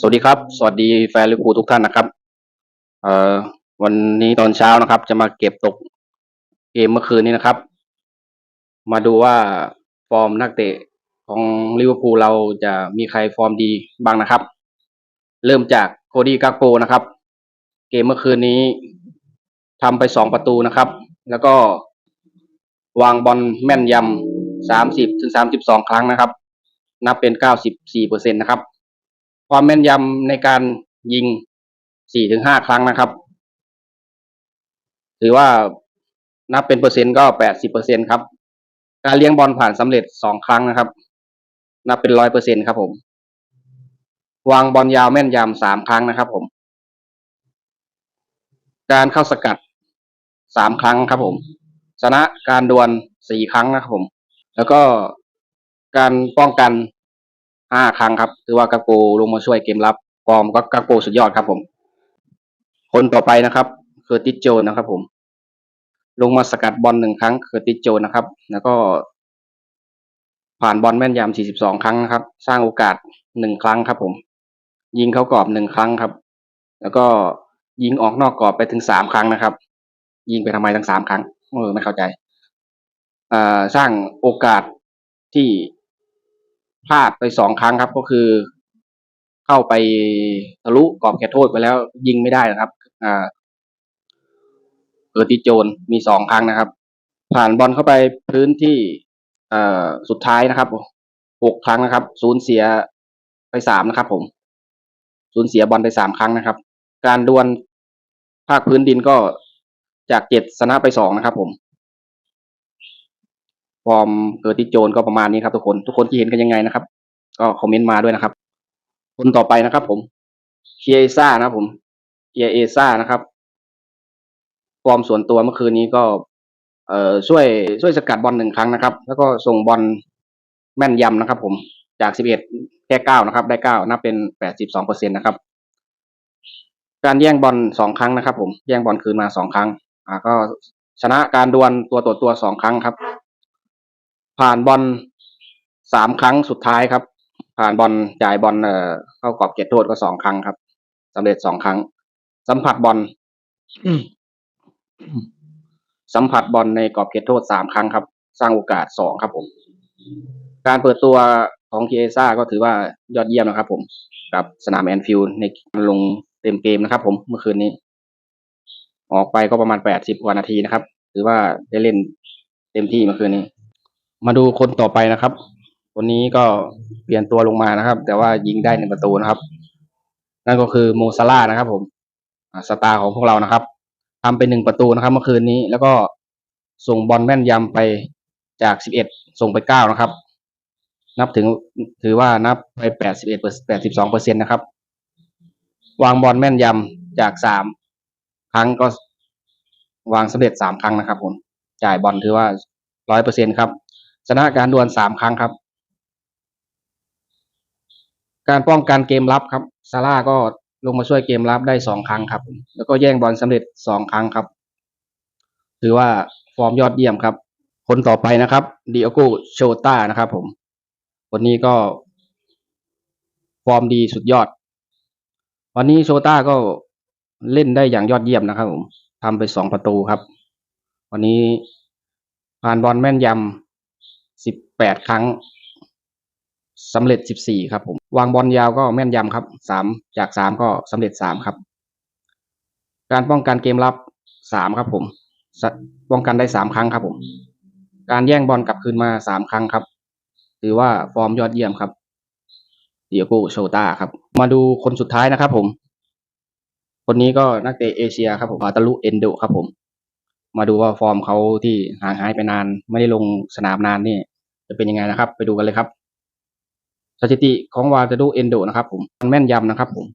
สวัสดีครับ สวัสดีแฟนลิเวอร์พูลทุกท่านนะครับ เอ่อวันนี้ตอนเช้านะครับ จะมาเก็บตกเกมเมื่อคืนนี้นะครับ มาดูว่าฟอร์มนักเตะของลิเวอร์พูลเราจะมีใครฟอร์มดีบ้างนะครับ เริ่มจากโคดี้กาโกนะครับ เกมเมื่อคืนนี้ทำไปสองประตูนะครับ แล้วก็วางบอลแม่นยำสามสิบถึงสามสิบสองครั้งนะครับ นับเป็นเก้าสิบสี่เปอร์เซ็นตนะครับ ความแม่นยำในการยิงสี่ถึงห้าครั้งนะครับ ถือว่านับเป็นเปอร์เซ็นต์ก็แปดสิบเปอร์เซ็นครับ การเลี้ยงบอลผ่านสำเร็จสองครั้งนะครับ นับเป็นร้อยเปอร์เซ็นครับผม วางบอลยาวแม่นยำสามครั้งนะครับผม การเข้าสกัดสามครั้งครับผม ชนะการดวลสี่ครั้งนะครับผม แล้วก็การป้องกัน ห้าครั้งครับถือว่ากาโกลงมาช่วยเกมรับฟอร์มก็กาโกสุดยอดครับผม คนต่อไปนะครับเคอร์ติสโจนนะครับ ผม ลงมาสกัดบอลหนึ่งครั้งเคอร์ติสโจนนะครับ แล้วก็ ผ่านบอลแม่นยำ42 ครั้งนะครับ สร้างโอกาสหนึ่งครั้งครับ ผม ยิงเข้ากรอบหนึ่งครั้งครับ แล้วก็ยิงออกนอกกรอบไปถึงสามครั้งนะครับ ยิงไปทำไมทั้งสามครั้งเออไม่เข้าใจอ่าสร้างโอกาสที่ พลาดไปสองครั้งครับ ก็คือ เข้าไปทะลุกรอบเขตโทษไปแล้ว ยิงไม่ได้นะครับ อ่าเออติโจนมีสองครั้งนะครับ ผ่านบอลเข้าไปพื้นที่เอ่อสุดท้ายนะครับหกครั้งนะครับสูญเสียไปสามนะครับ ผมสูญเสียบอลไปสามครั้งนะครับ การดวลภาคพื้นดินก็จากเจ็ดชนะไปสองนะครับ ผม ฟอร์มเกอร์ติโจนก็ประมาณนี้ครับทุกคน ทุกคนที่เห็นกันยังไงนะครับ ก็คอมเมนต์มาด้วยนะครับ คนต่อไปนะครับ ผมเคียซ่านะครับผมเคียเอซ่านะครับ ฟอร์มส่วนตัวเมื่อคืนนี้ก็ เอ่อช่วยช่วยสกัดบอลหนึ่งครั้งนะครับ แล้วก็ส่งบอลแม่นยำนะครับ ผมจากสิบเอ็ดแค่เก้านะครับ ได้เก้านับเป็นแปดสิบสองเปอร์เซ็นนะครับ การแย่งบอลสองครั้งนะครับ ผมแย่งบอลคืนมาสองครั้ง อ่าก็ชนะการดวลตัวต่อตัวสองครั้งครับ ผ่านบอลสามครั้งสุดท้ายครับ ผ่านบอลจ่ายบอลเอ่อเข้ากรอบเขตโทษก็สองครั้งครับสำเร็จสองครั้ง สัมผัสบอลสัมผัสบอลในกรอบเขตโทษสามครั้งครับ สร้างโอกาสสองครับผม การเปิดตัวของเคียซ่าก็ถือว่ายอดเยี่ยมนะครับ ผม กับสนามแอนฟิลด์ในการลงเต็มเกมนะครับ ผมเมื่อคืนนี้ ออกไปก็ประมาณแปดสิบกว่านาทีนะครับ ถือว่าได้เล่นเต็มที่เมื่อคืนนี้ มาดูคนต่อไปนะครับ คนนี้ก็เปลี่ยนตัวลงมานะครับ แต่ว่ายิงได้หนึ่งประตูนะครับ นั่นก็คือโมซาร่านะครับ ผมสตาร์ของพวกเรานะครับทำไปหนึ่งประตูนะครับ เมื่อคืนนี้แล้วก็ส่งบอลแม่นยำไปจากสิบเอ็ดส่งไปเก้านะครับ นับถึงถือว่านับไปแปดสิบเอ็ดแปดสิบสองเปอร์เซ็นตนะครับ วางบอลแม่นยำจากสามครั้งก็วางสำเร็จสามครั้งนะครับ ผม จ่ายบอลถือว่าร้อยเปอร์เซ็นครับ ชนะการดวลสามครั้งครับ การป้องกันเกมรับครับซาร่าก็ลงมาช่วยเกมรับได้สองครั้งครับ แล้วก็แย่งบอลสำเร็จสองครั้งครับ ถือว่าฟอร์มยอดเยี่ยมครับ คนต่อไปนะครับดิโอโกโชต้านะครับผมคนนี้ก็ ฟอร์มดีสุดยอด วันนี้โชต้าก็เล่นได้อย่างยอดเยี่ยมนะครับผมทำไปสองประตูครับ วันนี้ผ่านบอลแม่นยำ สิบแปดครั้งสำเร็จสิบสี่ครับผม วางบอลยาวก็แม่นยำครับสามจากสามก็สำเร็จสามครับ การป้องกันเกมรับสามครับผมป้องกันได้สามครั้งครับผม การแย่งบอลกลับคืนมาสามครั้งครับ ถือว่าฟอร์มยอดเยี่ยมครับ เดียโกโชตาครับ มาดูคนสุดท้ายนะครับผม คนนี้ก็นักเตะเอเชียครับผมอาตาลุเอนโดครับผม มาดูว่าฟอร์มเขาที่ห่างหายไปนาน ไม่ได้ลงสนามนานนี่ จะเป็นยังไงนะครับ ไปดูกันเลยครับ สถิติของวาตาลุเอนโดนะครับ ผมแม่นยำนะครับ ผม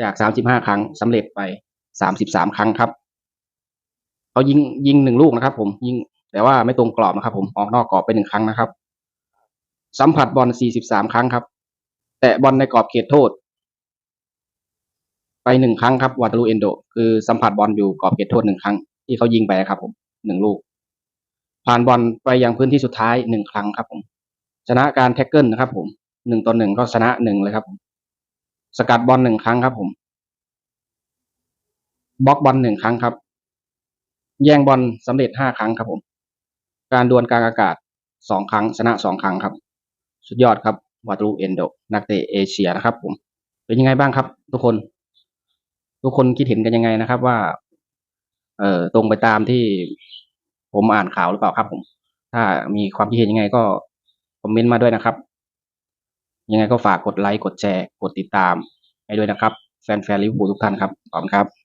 จากสามสิบห้าครั้งสำเร็จไปสามสิบสามครั้งครับเขายิงยิงหนึ่งลูกนะครับ ผมยิงแต่ว่าไม่ตรงกรอบนะครับ ผมออกนอกกรอบไปหนึ่งครั้งนะครับ สัมผัสบอลสี่สิบสามครั้งครับ แตะบอลในกรอบเขตโทษ ไปหนึ่งครั้งครับวาตาลูเอนโด คือสัมผัสบอลอยู่กรอบเขตโทษหนึ่งครั้งที่เขายิงไปครับ ผมหนึ่งลูก ผ่านบอลไปยังพื้นที่สุดท้ายหนึ่งครั้งครับผมชนะการแท็กเกิลนะครับ ผมหนึ่งต่อหนึ่งก็ชนะหนึ่งเลยครับสกัดบอลหนึ่งครั้งครับ ผมบล็อกบอลหนึ่งครั้งครับ แย่งบอลสำเร็จห้าครั้งครับ ผม การดวลกลางอากาศสองครั้ง ชนะสองครั้งครับ สุดยอดครับวาตรูเอนโดนักเตะเอเชียนะครับ ผม เป็นยังไงบ้างครับ ทุกคน ทุกคนคิดเห็นกันยังไงนะครับ ว่า เอ่อตรงไปตามที่ ผมอ่านข่าวหรือเปล่าครับผม ถ้ามีความคิดเห็นยังไงก็คอมเมนต์มาด้วยนะครับ ยังไงก็ฝากกดไลค์กดแชร์กดติดตามให้ด้วยนะครับ แฟนๆลิเวอร์พูลทุกท่านครับขอบคุณครับ